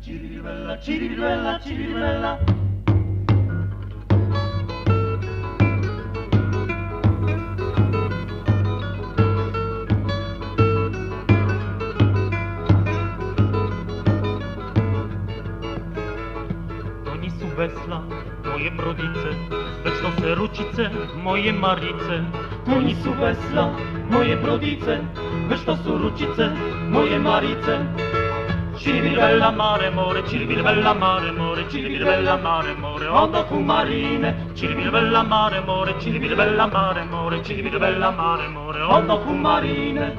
Chiribella, chiribella, chiribella. To wesla, moje brodice, weszną se rucice, moje marice. To nisu wesla, moje brodice, weszną su rucice, moje marice. Cirilbella mare more, cirilbella mare more, cirilbella mare more, Odo fu marine, Cirilbella mare more, cirilbella mare more, cirilbella mare more, odo fu marine.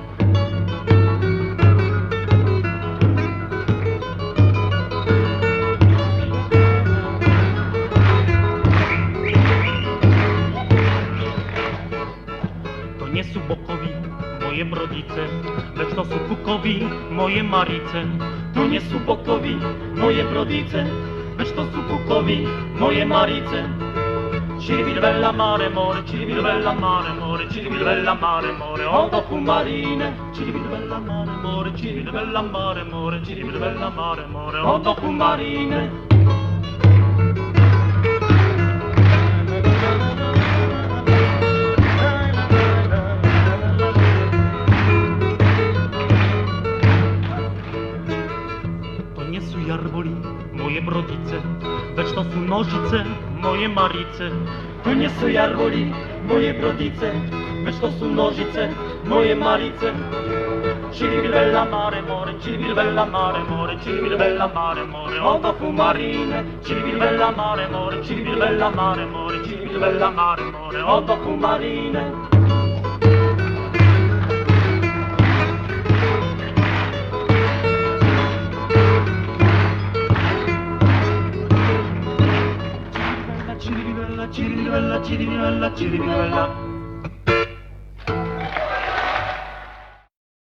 To nie moje brodice, lecz to są kukowi, moje marice. To nie są bokowi, moje brodice, lecz to są kukowi, moje marice. Cirilbella mare more, cirilbella mare more, cirilbella mare more, Odo fu marine, Cirilbella mare more, cirilbella mare more, cirilbella mare more, odo fu jarboli, moje brodice, lecz to są nożyce, moje marice. To nie są jarwoli, moje brodice, lecz to są nożyce, moje marice. Cirilbella mare more, cirilbella mare more, cirilbella mare more, Odo fu marine, Cirilbella mare more, cirilbella mare more, cirilbella mare more, odo ചിരിവിലി വെള്ള ചിരിവിലി വെള്ള